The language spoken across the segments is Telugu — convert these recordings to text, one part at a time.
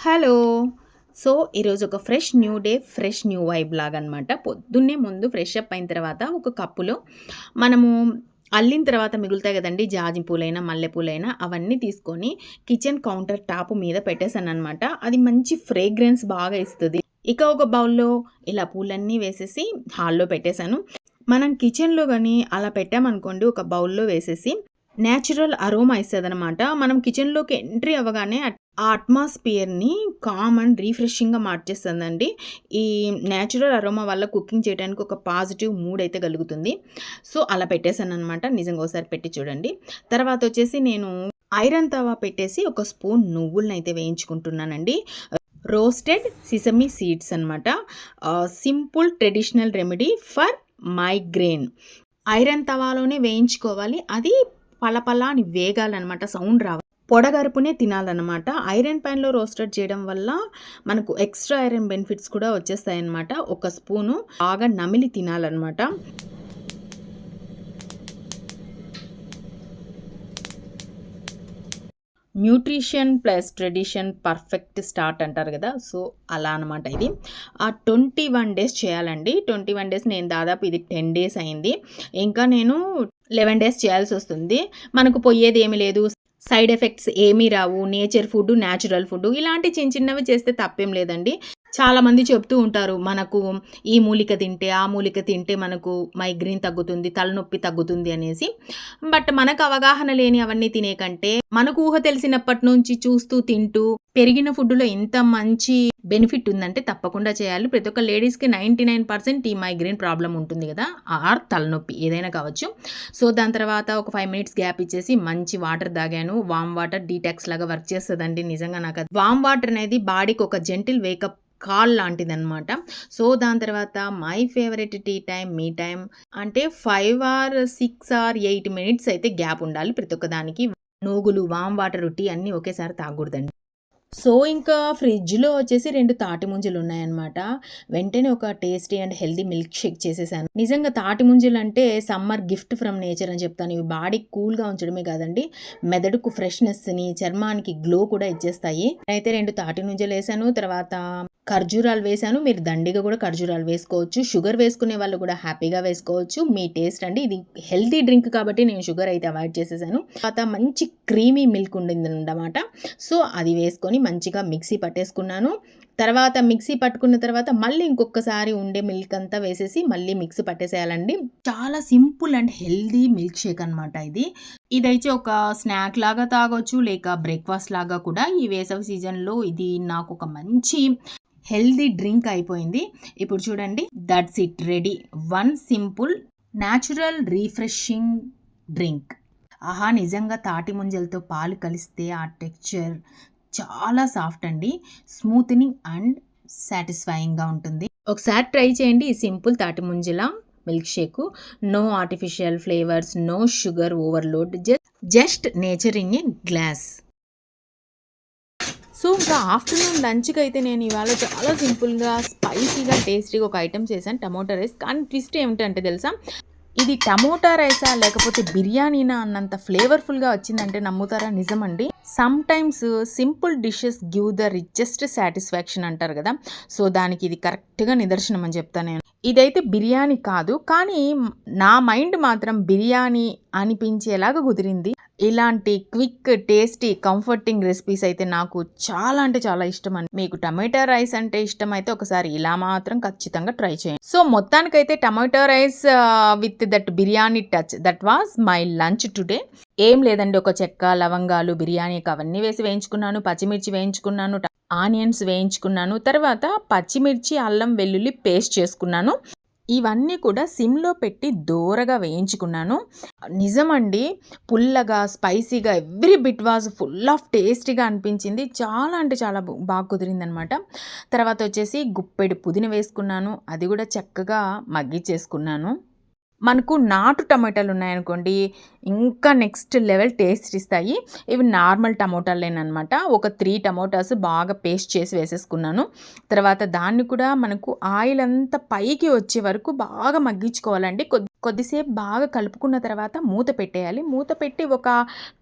హలో. సో ఈరోజు ఒక fresh new day fresh new vibe లాగా అనమాట పొద్దున్నే ముందు ఫ్రెష్ అప్ అయిన తర్వాత ఒక కప్పులో మనము అల్లిన తర్వాత మిగులుతాయి కదండి జాజి పూలైనా మల్లెపూలైనా అవన్నీ తీసుకొని కిచెన్ కౌంటర్ టాప్ మీద పెట్టేశాను అనమాట అది మంచి ఫ్రేగ్రెన్స్ బాగా ఇస్తుంది. ఇక ఒక బౌల్లో ఇలా పూలన్నీ వేసేసి హాల్లో పెట్టేశాను. మనం కిచెన్లో కానీ అలా పెట్టామనుకోండి ఒక బౌల్లో వేసేసి న్యాచురల్ అరోమా ఇస్తుంది అనమాట మనం కిచెన్లోకి ఎంట్రీ అవ్వగానే ఆ అట్మాస్ఫియర్ని కామ్ అండ్ రీఫ్రెషింగ్గా మార్చేస్తుందండి. ఈ న్యాచురల్ అరోమా వల్ల కుకింగ్ చేయడానికి ఒక పాజిటివ్ మూడ్ అయితే కలుగుతుంది. సో అలా పెట్టేశాను అనమాట నిజంగా ఒకసారి పెట్టి చూడండి. తర్వాత వచ్చేసి నేను ఐరన్ తవా పెట్టేసి ఒక స్పూన్ నువ్వులను అయితే వేయించుకుంటున్నానండి. రోస్టెడ్ సిసమి సీడ్స్ అనమాట simple traditional remedy for migraine. Iron తవాలోనే వేయించుకోవాలి. అది పలపల అని వేగాలన్నమాట సౌండ్ రావాలి పొడగరుపునే తినాలన్నమాట. ఐరన్ ప్యాన్లో రోస్టెడ్ చేయడం వల్ల మనకు ఎక్స్ట్రా ఐరన్ బెనిఫిట్స్ కూడా వచ్చేస్తాయన్నమాట. ఒక స్పూను బాగా నమిలి తినాలన్నమాట. Nutrition plus tradition perfect start అంటారు కదా సో అలా అనమాట ఇది. ఆ ట్వంటీ వన్ డేస్ చేయాలండి. ట్వంటీ వన్ డేస్ నేను దాదాపు ఇది టెన్ డేస్ అయింది. ఇంకా నేను లెవెన్ డేస్ చేయాల్సి వస్తుంది. మనకు పోయేది ఏమీ లేదు. సైడ్ ఎఫెక్ట్స్ ఏమీ రావు. నేచర్ ఫుడ్ న్యాచురల్ ఫుడ్ ఇలాంటి చిన్న చిన్నవి చేస్తే తప్పేం లేదండి. చాలామంది చెప్తూ ఉంటారు మనకు ఈ మూలిక తింటే ఆ మూలిక తింటే మనకు మైగ్రేన్ తగ్గుతుంది తలనొప్పి తగ్గుతుంది అనేసి. బట్ మనకు అవగాహన లేని అవన్నీ తినే కంటే మనకు ఊహ తెలిసినప్పటి నుంచి చూస్తూ తింటూ పెరిగిన ఫుడ్లో ఎంత మంచి బెనిఫిట్ ఉందంటే తప్పకుండా చేయాలి. ప్రతి ఒక్క లేడీస్కి నైంటీ నైన్ పర్సెంట్ ఈ మైగ్రేన్ ప్రాబ్లం ఉంటుంది కదా ఆర్ తలనొప్పి ఏదైనా కావచ్చు. సో దాని తర్వాత ఒక ఫైవ్ మినిట్స్ గ్యాప్ ఇచ్చేసి మంచి వాటర్ తాగాను. వామ్ వాటర్ డీటాక్స్ లాగా వర్క్ చేస్తుందండి నిజంగా నాకు వామ్ వాటర్ అనేది బాడీకి ఒక జెంటిల్ వేకప్ కాల్ లాంటిది అనమాట సో దాని తర్వాత my favourite tea time me time అంటే five or six or eight minutes అయితే గ్యాప్ ఉండాలి ప్రతి ఒక్క దానికి. నూగులు వామ్ వాటర్ టీ అన్నీ ఒకేసారి తాగకూడదండి. సో ఇంకా ఫ్రిడ్జ్లో వచ్చేసి రెండు తాటి ముంజలు ఉన్నాయన్నమాట. వెంటనే ఒక tasty and healthy milkshake చేసేసాను. నిజంగా తాటి ముంజలు అంటే సమ్మర్ గిఫ్ట్ ఫ్రమ్ నేచర్ అని చెప్తాను. ఇవి బాడీకి కూల్గా ఉంచడమే కాదండి మెదడుకు ఫ్రెష్నెస్ని చర్మానికి గ్లో కూడా ఇచ్చేస్తాయి. అయితే రెండు తాటి ముంజలు వేసాను. తర్వాత ఖర్జూరాలు వేసాను మీరు దండిగా కూడా ఖర్జూరాలు వేసుకోవచ్చు. షుగర్ వేసుకునే వాళ్ళు కూడా హ్యాపీగా వేసుకోవచ్చు. మీ టేస్ట్ అండి. ఇది హెల్తీ డ్రింక్ కాబట్టి నేను షుగర్ అయితే అవాయిడ్ చేసేసాను. తర్వాత మంచి క్రీమీ మిల్క్ ఉండింది అన్నమాట సో అది వేసుకొని మంచిగా మిక్సీ పట్టేసుకున్నాను. తర్వాత మిక్సీ పట్టుకున్న తర్వాత మళ్ళీ ఇంకొకసారి ఉండే మిల్క్ అంతా వేసేసి మళ్ళీ మిక్సీ పట్టేసేయాలండి. చాలా simple and healthy milkshake అనమాట ఇది. ఇదైతే ఒక స్నాక్ లాగా తాగొచ్చు లేక బ్రేక్ఫాస్ట్ లాగా కూడా. ఈ వేసవి సీజన్లో ఇది నాకు ఒక మంచి హెల్దీ డ్రింక్ అయిపోయింది. ఇప్పుడు చూడండి. That's it ready. One simple natural refreshing drink. ఆహా నిజంగా తాటి ముంజలతో పాలు కలిస్తే ఆ టెక్చర్ చాలా సాఫ్ట్ అండి. స్మూత్నింగ్ అండ్ సాటిస్ఫైయింగ్గా ఉంటుంది. ఒకసారి ట్రై చేయండి ఈ సింపుల్ తాటి ముంజల milkshake. No artificial flavours no sugar overload just just nature in a glass. So ఇంకా ఆఫ్టర్నూన్ లంచ్కి అయితే నేను ఇవాళ చాలా సింపుల్గా స్పైసీగా టేస్టీగా ఒక ఐటెం చేశాను టమోటా రైస్. కానీ ట్విస్ట్ ఏమిటంటే తెలుసా? ఇది టమోటా రైసా లేకపోతే బిర్యానీనా అన్నంత ఫ్లేవర్ఫుల్గా వచ్చిందంటే నమ్ముతారా? నిజమండి. Sometimes simple dishes give the richest satisfaction అంటారు కదా. సో దానికి ఇది కరెక్ట్గా నిదర్శనం అని చెప్తాను నేను. ఇదైతే బిర్యానీ కాదు కానీ నా మైండ్ మాత్రం బిర్యానీ అనిపించేలాగా కుదిరింది. ఇలాంటి క్విక్ టేస్టీ కంఫర్టింగ్ రెసిపీస్ అయితే నాకు చాలా అంటే చాలా ఇష్టం అండి. మీకు టమాటా రైస్ అంటే ఇష్టం అయితే ఒకసారి ఇలా మాత్రం ఖచ్చితంగా ట్రై చేయండి. సో మొత్తానికైతే tomato rice with that biryani touch. That was my lunch today. ఏం లేదండి ఒక చెక్క లవంగాలు బిర్యానీకి అవన్నీ వేసి వేయించుకున్నాను. పచ్చిమిర్చి వేయించుకున్నాను ఆనియన్స్ వేయించుకున్నాను. తర్వాత పచ్చిమిర్చి అల్లం వెల్లుల్లి పేస్ట్ చేసుకున్నాను. ఇవన్నీ కూడా సిమ్లో పెట్టి దూరగా వేయించుకున్నాను. నిజమండి పుల్లగా స్పైసీగా every bit was full of టేస్టీగా అనిపించింది. చాలా అంటే చాలా బాగా కుదిరిందనమాట. తర్వాత వచ్చేసి గుప్పెడు పుదీన వేసుకున్నాను. అది కూడా చక్కగా మగ్గిచ్చేసుకున్నాను. మనకు నాటు టమాటాలు ఉన్నాయనుకోండి ఇంకా నెక్స్ట్ లెవెల్ టేస్ట్ ఇస్తాయి. ఇవి నార్మల్ టమోటాలేనమాట ఒక త్రీ టమోటాస్ బాగా పేస్ట్ చేసి వేసేసుకున్నాను. తర్వాత దాన్ని కూడా మనకు ఆయిల్ అంతా పైకి వచ్చే వరకు బాగా మగ్గించుకోవాలండి. కొద్ది కొద్దిసేపు బాగా కలుపుకున్న తర్వాత మూత పెట్టేయాలి. మూత పెట్టి ఒక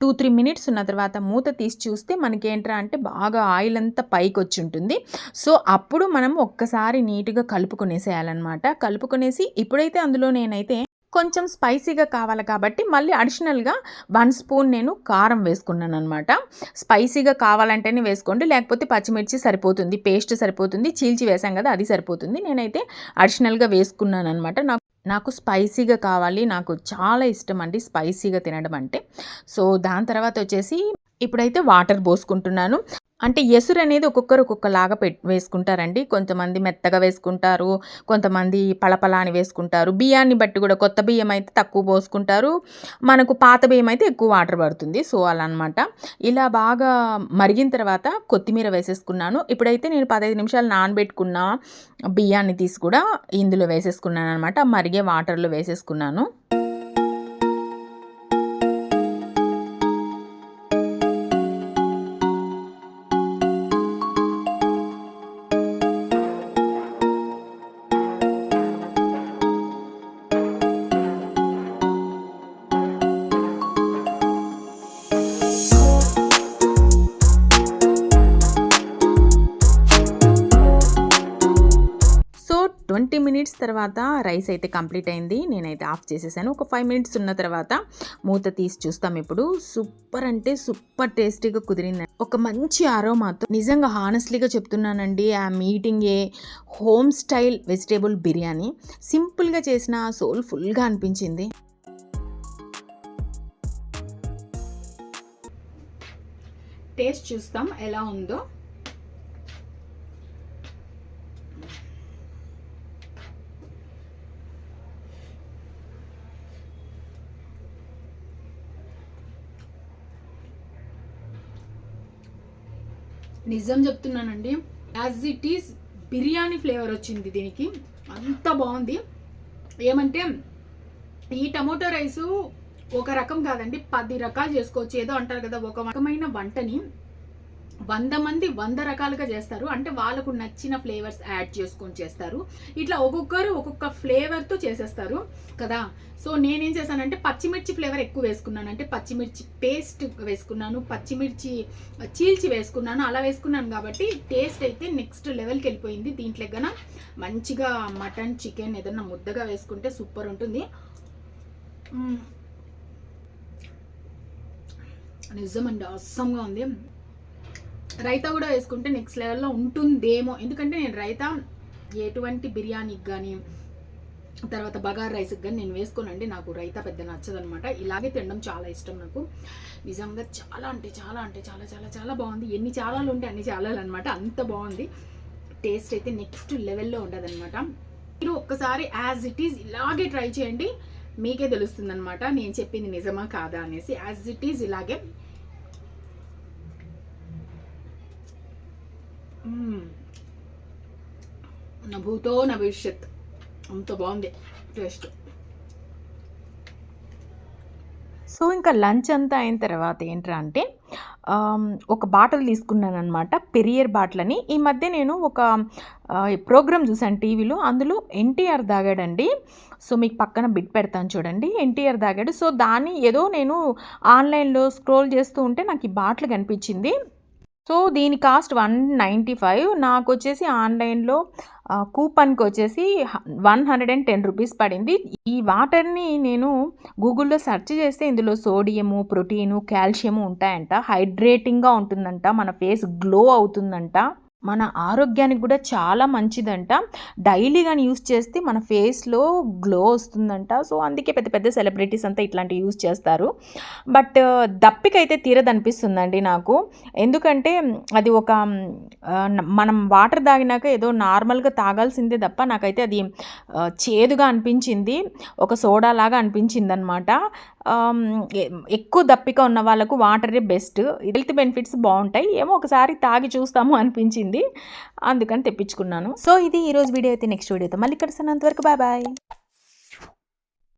టూ త్రీ మినిట్స్ ఉన్న తర్వాత మూత తీసి చూస్తే మనకేంట్రా అంటే బాగా ఆయిల్ అంతా పైకి వచ్చి ఉంటుంది. సో అప్పుడు మనం ఒక్కసారి నీట్గా కలుపుకునేసేయాలన్నమాట. కలుపుకునేసి ఇప్పుడైతే అందులో నేనైతే కొంచెం స్పైసీగా కావాలి కాబట్టి మళ్ళీ అడిషనల్గా వన్ స్పూన్ నేను కారం వేసుకున్నాను అనమాట స్పైసీగా కావాలంటేనే వేసుకోండి లేకపోతే పచ్చిమిర్చి సరిపోతుంది పేస్ట్ సరిపోతుంది చీల్చి వేసాం కదా అది సరిపోతుంది. నేనైతే అడిషనల్గా వేసుకున్నాను అనమాట నాకు నాకు స్పైసీగా కావాలి నాకు చాలా ఇష్టం అండి స్పైసీగా తినడం అంటే. సో దాని తర్వాత వచ్చేసి ఇప్పుడైతే వాటర్ పోసుకుంటున్నాను. అంటే ఎసురు అనేది ఒక్కొక్కరు ఒక్కొక్కలాగా పెట్ వేసుకుంటారండి. కొంతమంది మెత్తగా వేసుకుంటారు కొంతమంది పళపళ అని వేసుకుంటారు. బియ్యాన్ని బట్టి కూడా కొత్త బియ్యం అయితే తక్కువ పోసుకుంటారు. మనకు పాత బియ్యం అయితే ఎక్కువ వాటర్ పడుతుంది. సో అలా అనమాట ఇలా బాగా మరిగిన తర్వాత కొత్తిమీర వేసేసుకున్నాను. ఇప్పుడైతే నేను పదహైదు నిమిషాలు నానబెట్టుకున్న బియ్యాన్ని తీసి కూడా ఇందులో వేసేసుకున్నాను అనమాట మరిగే వాటర్లో వేసేసుకున్నాను. ట్వంటీ మినిట్స్ తర్వాత రైస్ అయితే కంప్లీట్ అయింది. నేనైతే ఆఫ్ చేసేసాను. ఒక ఫైవ్ మినిట్స్ ఉన్న తర్వాత మూత తీసి చూస్తాం ఇప్పుడు. సూపర్ అంటే సూపర్ టేస్టీగా కుదిరింది. ఒక మంచి ఆరోమాతో నిజంగా హానెస్ట్లీగా చెప్తున్నానండి ఆ మీటింగే హోమ్ స్టైల్ వెజిటేబుల్ బిర్యానీ సింపుల్గా చేసిన సోల్ ఫుల్గా అనిపించింది. టేస్ట్ చూస్తాం ఎలా ఉందో. నిజం చెప్తున్నానండి. As it is biryani flavour వచ్చింది దీనికి. అంత బాగుంది. ఏమంటే ఈ టమోటో రైసు ఒక రకం కాదండి పది రకాలు చేసుకోవచ్చు. ఏదో అంటారు కదా ఒక రకమైన వంటని. వంద మంది వంద రకాలుగా చేస్తారు. అంటే వాళ్ళకు నచ్చిన ఫ్లేవర్స్ యాడ్ చేసుకొని చేస్తారు. ఇట్లా ఒక్కొక్కరు ఒక్కొక్క ఫ్లేవర్తో చేసేస్తారు కదా. సో నేనేం చేశానంటే పచ్చిమిర్చి ఫ్లేవర్ ఎక్కువ వేసుకున్నాను. అంటే పచ్చిమిర్చి పేస్ట్ వేసుకున్నాను పచ్చిమిర్చి చీల్చి వేసుకున్నాను అలా వేసుకున్నాను కాబట్టి టేస్ట్ అయితే నెక్స్ట్ లెవెల్కి వెళ్ళిపోయింది. దీంట్లో గన మంచిగా మటన్ చికెన్ ఏదన్నా ముద్దగా వేసుకుంటే సూపర్ ఉంటుంది. నిజమండి అస్సంగా ఉంది. రైతా కూడా వేసుకుంటే నెక్స్ట్ లెవెల్లో ఉంటుందేమో. ఎందుకంటే నేను రైతా ఎటువంటి బిర్యానీకి కానీ తర్వాత బగార్ రైస్కి కానీ నేను వేసుకోనండి. నాకు రైతా పెద్ద నచ్చదనమాట. ఇలాగే తినడం చాలా ఇష్టం నాకు. నిజంగా చాలా అంటే చాలా అంటే చాలా చాలా చాలా బాగుంది. ఎన్ని చాలాలు ఉంటే అన్ని చాలాలు అనమాట. అంత బాగుంది. టేస్ట్ అయితే నెక్స్ట్ లెవెల్లో ఉండదనమాట. మీరు ఒక్కసారి యాజ్ ఇట్ ఈజ్ ఇలాగే ట్రై చేయండి. మీకే తెలుస్తుంది అనమాట నేను చెప్పింది నిజమా కాదా అనేసి. యాజ్ ఇట్ ఈజ్ ఇలాగే నా భూతో నా భవిష్యత్. అంత బాగుంది. టేస్ట్ సో ఇంకా లంచ్ అంతా అయిన తర్వాత ఏంట్రా అంటే ఒక బాటిల్ తీసుకున్నాను అనమాట పెరియర్ బాటిల్ అని. ఈ మధ్య నేను ఒక ప్రోగ్రామ్ చూసాను టీవీలో. అందులో ఎన్టీఆర్ దాగాడండి. సో మీకు పక్కన బిట్ పెడతాను చూడండి. ఎన్టీఆర్ దాగాడు. సో దాన్ని ఏదో నేను ఆన్లైన్లో స్క్రోల్ చేస్తూ ఉంటే నాకు ఈ బాటిల్ కనిపించింది. సో దీని కాస్ట్ వన్ నైంటీ ఫైవ్. నాకు వచ్చేసి ఆన్లైన్లో కూపన్కి వచ్చేసి one hundred and ten rupees పడింది. ఈ వాటర్ని నేను గూగుల్లో సెర్చ్ చేస్తే ఇందులో సోడియము ప్రోటీను కాల్షియము ఉంటాయంట. హైడ్రేటింగ్గా ఉంటుందంట. మన ఫేస్ గ్లో అవుతుందంట. మన ఆరోగ్యానికి కూడా చాలా మంచిదంట. డైలీ కానీ యూస్ చేస్తే మన ఫేస్లో గ్లో వస్తుందంట. సో అందుకే పెద్ద పెద్ద సెలబ్రిటీస్ అంతా ఇట్లాంటివి యూస్ చేస్తారు. బట్ దప్పికైతే తీరదనిపిస్తుందండి నాకు. ఎందుకంటే అది ఒక మనం వాటర్ తాగినాక ఏదో నార్మల్గా తాగాల్సిందే తప్ప నాకైతే అది చేదుగా అనిపించింది. ఒక సోడా లాగా అనిపించింది అనమాట ఎక్కువ దప్పిక ఉన్న వాళ్ళకు వాటరే బెస్ట్. హెల్త్ బెనిఫిట్స్ బాగుంటాయి. ఏమో ఒకసారి తాగి చూస్తాము అనిపించింది. అందుకని తెప్పించుకున్నాను. సో ఇది ఈరోజు వీడియో అయితే నెక్స్ట్ వీడియోతో మళ్ళీ కలిసినంత వరకు బాయ్ బాయ్.